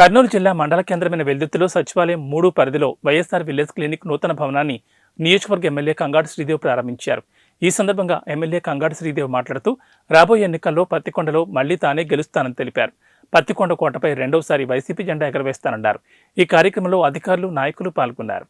కర్నూలు జిల్లా మండల కేంద్రమైన వెల్దుర్తిలో సచివాలయం మూడు పరిధిలో వైఎస్ఆర్ విలేజ్ క్లినిక్ నూతన భవనాన్ని నియోజకవర్గ ఎమ్మెల్యే కంగాడు శ్రీదేవ్ ప్రారంభించారు. ఈ సందర్భంగా ఎమ్మెల్యే కంగాడు శ్రీదేవ్ మాట్లాడుతూ రాబోయే ఎన్నికల్లో పత్తికొండలో మళ్ళీ తానే గెలుస్తానని తెలిపారు. పత్తికొండ కోటపై రెండోసారి వైసీపీ జెండా ఎగరవేస్తానన్నారు. ఈ కార్యక్రమంలో అధికారులు నాయకులు పాల్గొన్నారు.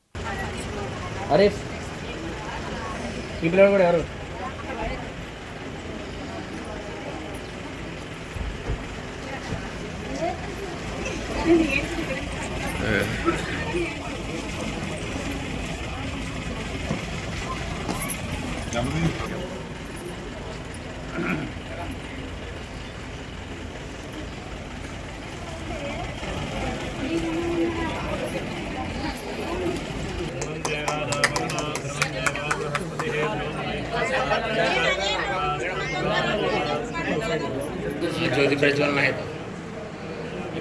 ज्योति प्रज्वलन आहे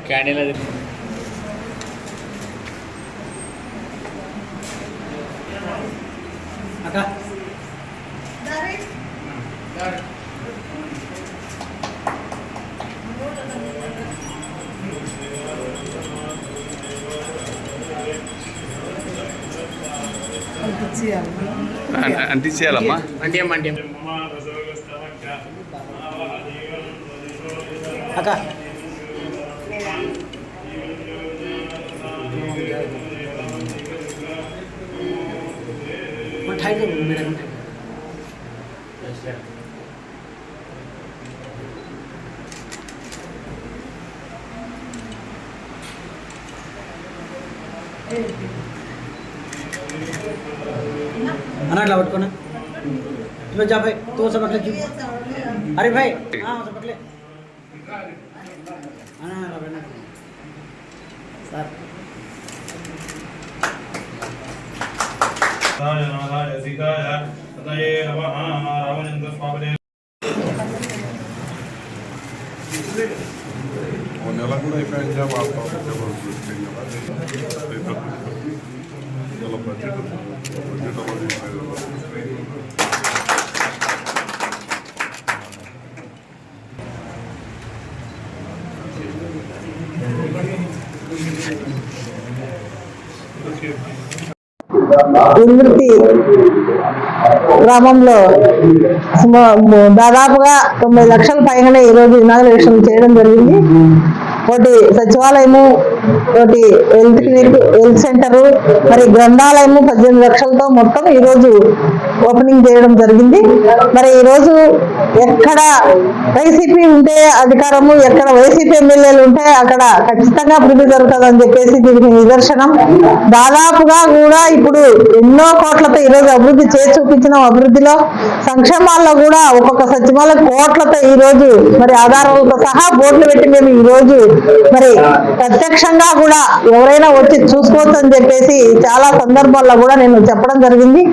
कॅन्डल అంటించేయాలమ్మా. అంటే అంటే అక్క. మేడం. అన్న అట్లా పట్టుకోనా ఇట్లా జా భాయ్ తో సపట్లే చూ అరే భాయ్ సపట్లే సార్ సీతాయ సీతాయ రావణేంద్ర స్వామి నెల బడ్జెట్ బడ్జెట్ గ్రామంలో దాదాపుగా తొంభై లక్షల పైగానే ఈరోజు ఇనాగ్రేషన్ చేయడం జరిగింది. ఒకటి సచివాలయము ఒకటి హెల్త్ క్లినిక్ హెల్త్ సెంటర్ మరి గ్రంథాలయము పద్దెనిమిది లక్షలతో మొత్తం ఈరోజు ఓపెనింగ్ చేయడం జరిగింది. మరి ఈరోజు ఎక్కడ వైసీపీ ఉంటే అధికారము ఎక్కడ వైసీపీ ఎమ్మెల్యేలు ఉంటే అక్కడ ఖచ్చితంగా అభివృద్ధి జరుగుతుందని చెప్పేసి దీనికి నిదర్శనం. దాదాపుగా కూడా ఇప్పుడు ఎన్నో కోట్లతో ఈరోజు అభివృద్ధి చేసి చూపించిన అభివృద్ధిలో సంక్షేమాల్లో కూడా ఒక్కొక్క సచివాలయ కోట్లతో ఈరోజు మరి ఆధారాలతో సహా బోర్డులు పెట్టి మేము ఈరోజు మరి ప్రత్యక్షంగా కూడా ఎవరైనా వచ్చి చూసుకోవచ్చు అని చెప్పేసి చాలా సందర్భాల్లో కూడా నేను చెప్పడం జరిగింది.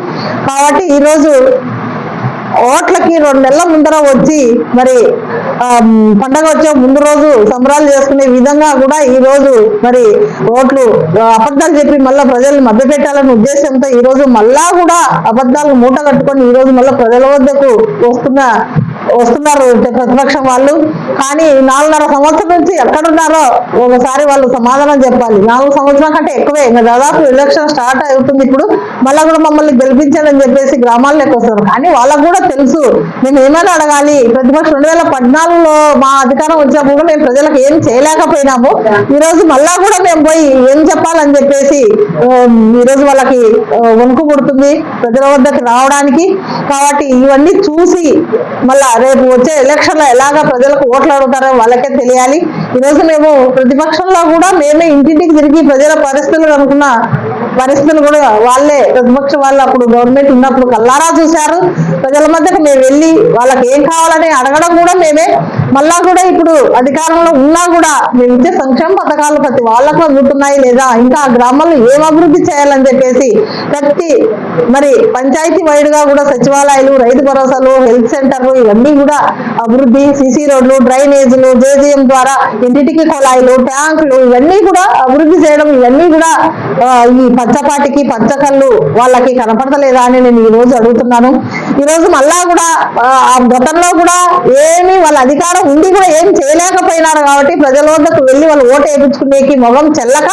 కాబట్టి ఈరోజు ఓట్లకి రెండు నెలల ముందర వచ్చి మరి పండగ వచ్చే ముందు రోజు సంబరాలు చేసుకునే విధంగా కూడా ఈ రోజు మరి ఓట్లు అబద్ధాలు చెప్పి మళ్ళీ ప్రజల్ని మభ్యపెట్టాలనే ఉద్దేశంతో ఈ రోజు మళ్ళా కూడా అబద్ధాలను మూట కట్టుకొని ఈ రోజు మళ్ళీ ప్రజల వద్దకు వస్తున్న వస్తున్నారు ప్రతిపక్షం వాళ్ళు. కానీ నాలుగున్నర సంవత్సరం నుంచి ఎక్కడున్నారో ఒకసారి వాళ్ళు సమాధానం చెప్పాలి. నాలుగు సంవత్సరం కంటే ఎక్కువే. ఇంకా దాదాపు ఎలక్షన్ స్టార్ట్ అవుతుంది ఇప్పుడు. మళ్ళీ కూడా మమ్మల్ని గెలిపించాలని చెప్పేసి గ్రామాల్లోకి వస్తారు కానీ వాళ్ళకు కూడా తెలుసు. మేము ఏమైనా అడగాలి? ప్రతిపక్షం రెండు వేల పద్నాలుగులో మా అధికారం వచ్చినప్పుడు కూడా మేము ప్రజలకు ఏం చేయలేకపోయినాము. ఈరోజు మళ్ళా కూడా మేము పోయి ఏం చెప్పాలని చెప్పేసి ఈరోజు ఈ రోజు వాళ్ళకి వణుకు పుడుతుంది ప్రజల వద్దకు రావడానికి. కాబట్టి ఇవన్నీ చూసి మళ్ళా రేపు వచ్చే ఎలక్షన్లో ఎలాగా ప్రజలకు ఓట్లు అడుగుతారో వాళ్ళకే తెలియాలి. ఈరోజు రోజు మేము ప్రతిపక్షంలో కూడా మేమే ఇంటింటికి తిరిగి ప్రజల పరిస్థితులు అనుకున్న పరిస్థితులు కూడా వాళ్ళే. ప్రతిపక్ష వాళ్ళు అప్పుడు గవర్నమెంట్ ఉన్నప్పుడు కల్లారా చూశారు. ప్రజల మధ్యకు మేము వెళ్ళి వాళ్ళకి ఏం కావాలని అడగడం కూడా మేమే. మళ్ళా కూడా ఇప్పుడు అధికారంలో ఉన్నా కూడా మేము ఇచ్చే సంక్షేమ పథకాలు ప్రతి వాళ్ళకు అందుతున్నాయి లేదా? ఇంకా ఆ గ్రామాల్లో ఏం అభివృద్ధి చేయాలని చెప్పేసి ప్రతి మరి పంచాయతీ వైడ్గా కూడా సచివాలయాలు రైతు భరోసాలు హెల్త్ సెంటర్లు ఇవన్నీ కూడా అభివృద్ధి సిసి రోడ్లు డ్రైనేజీలు జేజీఎం ద్వారా ఇంటికి కళాయిలు ట్యాంకులు ఇవన్నీ కూడా అభివృద్ధి చేయడం ఇవన్నీ కూడా ఈ పచ్చపాటికి పచ్చకళ్ళు వాళ్ళకి కనపడతలేదా అని నేను ఈ రోజు అడుగుతున్నాను. ఈ రోజు మళ్ళా కూడా ఆ, గతంలో కూడా ఏమి వాళ్ళ అధికారం ఉండి కూడా ఏం చేయలేకపోయినారు కాబట్టి ప్రజల వద్దకు వెళ్ళి వాళ్ళు ఓటు వేయించుకునేకి మొగం చెల్లక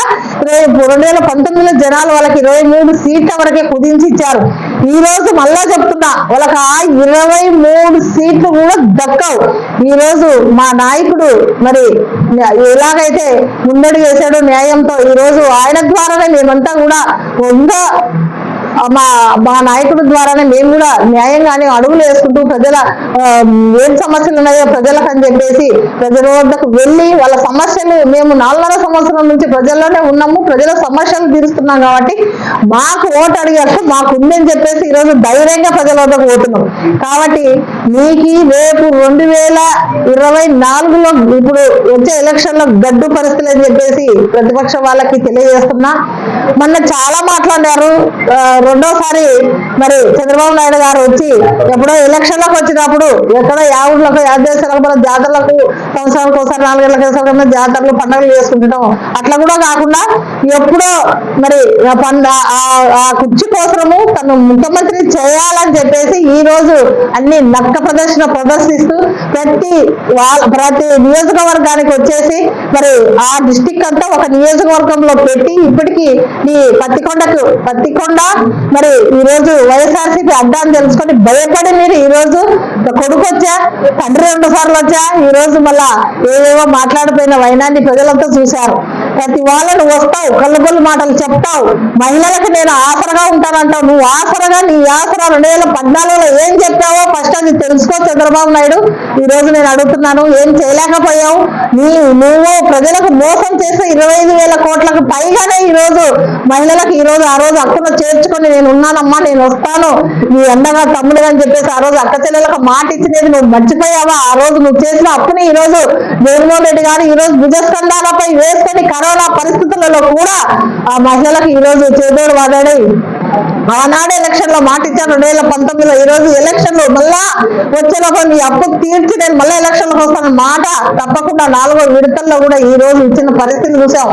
రెండు వేల పంతొమ్మిదిలో జనాలు వాళ్ళకి ఇరవై మూడు సీట్ల వరకే కుదించి ఇచ్చారు. ఈ రోజు మళ్ళా చెప్తున్నా వాళ్ళకి ఆ ఇరవై మూడు సీట్లు కూడా దక్కవు. ఈ రోజు మా నాయకుడు మరి ఎలాగైతే ముందడి వేశాడో న్యాయంతో ఈ రోజు ఆయన ద్వారానే మేమంతా కూడా ఇంకా మా మా నాయకుడి ద్వారానే మేము కూడా న్యాయంగానే అడుగులు వేసుకుంటూ ప్రజల ఏం సమస్యలు ఉన్నాయో ప్రజలకు అని చెప్పేసి ప్రజల వద్దకు వెళ్ళి వాళ్ళ సమస్యలు మేము నాలుగున్నర సంవత్సరం నుంచి ప్రజల్లోనే ఉన్నాము ప్రజల సమస్యలు తీరుస్తున్నాం కాబట్టి మాకు ఓటు అడిగారు మాకు ఉందని చెప్పేసి ఈరోజు ధైర్యంగా ప్రజల వద్దకు పోతున్నాం. కాబట్టి మీకు రేపు రెండు వేల ఇరవై నాలుగులో ఇప్పుడు వచ్చే ఎలక్షన్లో గడ్డు పరిస్థితులు అని చెప్పేసి ప్రతిపక్ష వాళ్ళకి తెలియజేస్తున్నా. మొన్న చాలా మాట్లాడారు రెండోసారి మరి చంద్రబాబు నాయుడు గారు వచ్చి ఎప్పుడో ఎలక్షన్లకు వచ్చినప్పుడు ఎక్కడో యావులకు యాదేశాలకు మన జాతరలకు సంవత్సరాలకు ఒకసారి నాలుగేళ్ళకు ఒకసారి జాతరలు పండుగలు చేసుకుంటాం అట్లా కూడా కాకుండా ఎప్పుడో మరి ఆ పండ ఆ- ఆ కుర్చీ కోసము తను ముఖ్యమంత్రి చేయాలని చెప్పేసి ఈ రోజు అన్ని నక్క ప్రదర్శన ప్రదర్శిస్తూ ప్రతి వాళ్ళ ప్రతి నియోజకవర్గానికి వచ్చేసి మరి ఆ డిస్టిక్ అంతా ఒక నియోజకవర్గంలో పెట్టి ఇప్పటికీ ఈ పత్తికొండకు పత్తికొండ మరి ఈ రోజు వైఎస్ఆర్సీపీ అడ్డాన్ని తెలుసుకొని భయపడి మీరు ఈ రోజు కొడుకు వచ్చా తండ్రి రెండు సార్లు వచ్చా ఈ రోజు మళ్ళా ఏవేవో మాట్లాడిపోయిన వైనాన్ని ప్రజలంతా చూశారు. ప్రతి వాళ్ళను వస్తావు కళ్ళగొల్లు మాటలు చెప్తావు. మహిళలకు నేను ఆసరగా ఉంటానంటావు. నువ్వు ఆసరగా నీ ఆసర రెండు వేల పద్నాలుగులో ఏం చెప్పావో ఫస్ట్ అది తెలుసుకో చంద్రబాబు నాయుడు. ఈ రోజు నేను అడుగుతున్నాను ఏం చేయలేకపోయావు? నీ నువ్వు ప్రజలకు మోసం చేసిన ఇరవై ఐదు వేల కోట్లకు పైగానే ఈ రోజు మహిళలకు ఈ రోజు ఆ రోజు హక్కును చేర్చుకొని నేను ఉన్నానమ్మా నేను వస్తాను. నీ అండగా తమ్ముడు అని చెప్పేసి ఆ రోజు అక్క చెల్లెలకు మాట ఇచ్చినది నువ్వు మర్చిపోయావా? ఆ రోజు నువ్వు చేసిన అప్పుని ఈ రోజు జగన్మోహన్ రెడ్డి గారు ఈ రోజు భుజస్కంధాలపై వేసుకొని కరోనా పరిస్థితులలో కూడా ఆ మహిళలకు ఈరోజు రోజు చేదోడు వాడాడు. ఆనాడు ఎలక్షన్లో మాట ఇచ్చాను. రెండు వేల పంతొమ్మిదిలో ఈ రోజు ఎలక్షన్లో మళ్ళా వచ్చేలోపు నీ అప్పు తీర్చి నేను మళ్ళీ ఎలక్షన్లోకి వస్తాను మాట తప్పకుండా నాలుగో విడతల్లో కూడా ఈ రోజు ఇచ్చిన పరిస్థితి చూసాం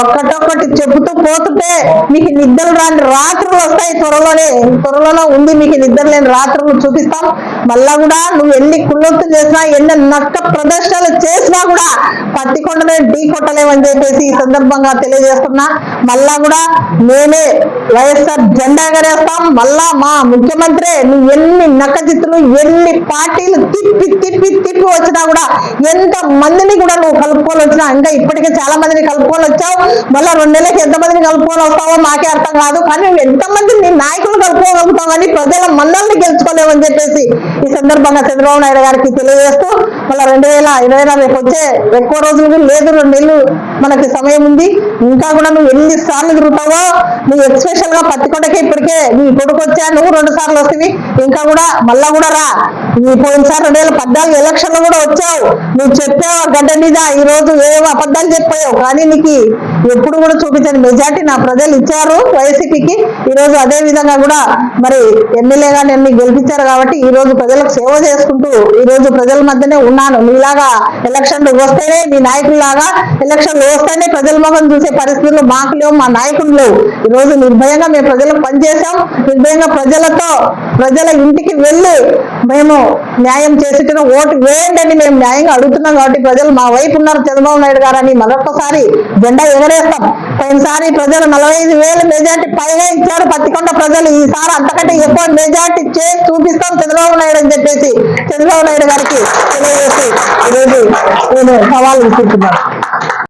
ఒక్కటొక్కటి చెబుతూ పోతుంటే మీకు నిద్రలు రాని రాత్రులు వస్తాయి త్వరలోనే. త్వరలోనే ఉంది మీకు నిద్ర లేని రాత్రులు చూపిస్తాం. మళ్ళా కూడా నువ్వు ఎన్ని కుళ్ళొత్తు చేసినా ఎన్ని నక్క ప్రదర్శనలు చేసినా కూడా పత్తి కొండనే ఢీ కొట్టలేమని చెప్పేసి ఈ సందర్భంగా తెలియజేస్తున్నా. మళ్ళా కూడా మేమే వైఎస్ఆర్ జెండా ఎగరేస్తాం మళ్ళా మా ముఖ్యమంత్రి నువ్వు ఎన్ని నక్కజిత్తులు ఎన్ని పార్టీలు తిప్పి తిప్పి తిప్పి వచ్చినా కూడా ఎంత మందిని కూడా నువ్వు కలుపుకొని వచ్చినా ఇంకా ఇప్పటికే చాలా మందిని కలుపుకొని వచ్చావు మళ్ళా రెండు నెలలకు ఎంత మందిని కలుపుకొని వస్తావో మాకే అర్థం కాదు. కానీ నువ్వు ఎంతమంది నీ నాయకులు కలుపుకోగలుగుతావు కానీ ప్రజల మన్నల్ని గెలుచుకోలేమని చెప్పేసి ఈ సందర్భంగా చంద్రబాబు నాయుడు గారికి తెలియజేస్తూ మళ్ళీ రెండు వేల ఇరవై నాలుగు రేపు వచ్చే ఎక్కువ రోజులు లేదు రెండు నెలలు మనకి సమయం ఉంది. ఇంకా కూడా నువ్వు ఎన్ని సార్లు తిరుగుతావో నువ్వు ఎక్స్పెషల్గా పత్తికొండకి ఇప్పటికే నీ కొడుకు వచ్చా నువ్వు రెండు సార్లు వస్తుంది ఇంకా కూడా మళ్ళా కూడా రా. నీ పోయినసారి రెండు వేల పద్నాలుగు ఎలక్షన్లు కూడా వచ్చావు. నువ్వు చెప్పావు గడ్డ మీద ఈ రోజు ఏవో అబద్ధాలు చెప్పావు. కానీ నీకు ఎప్పుడు కూడా చూపించని మెజార్టీ నా ప్రజలు ఇచ్చారు వైసీపీకి. ఈరోజు అదే విధంగా కూడా మరి ఎమ్మెల్యేగా నన్ను గెలిపించారు కాబట్టి ఈ రోజు ప్రజలకు సేవ చేసుకుంటూ ఈ రోజు ప్రజల మధ్యనే ఉన్నాను. మీలాగా ఎలక్షన్లు వస్తేనే మీ నాయకుల్లాగా ఎలక్షన్లు వస్తేనే ప్రజల మొహం చూసే పరిస్థితులు మాకు లేవు మా నాయకులు లేవు. ఈ రోజు నిర్భయంగా మేము ప్రజలకు పనిచేసాం నిర్భయంగా ప్రజలతో ప్రజల ఇంటికి వెళ్ళి మేము న్యాయం చేసేటను ఓటు వేయండి మేము న్యాయంగా అడుగుతున్నాం కాబట్టి ప్రజలు మా వైపు ఉన్నారు చంద్రబాబు నాయుడు గారు అని మరొకసారి జెండా ఎగరేస్తాం పోయినసారి ప్రజలు నలభై ఐదు వేల మెజార్టీ పైగా ఇచ్చారు. పత్తికొండ ప్రజలు ఈసారి అంతకంటే ఎక్కువ మెజార్టీ చేసి చూపిస్తాం చంద్రబాబు నాయుడు అని చెప్పేసి చంద్రబాబు నాయుడు గారికి తెలియజేసి ఈరోజు నేను సవాల్ విసురుతున్నాను.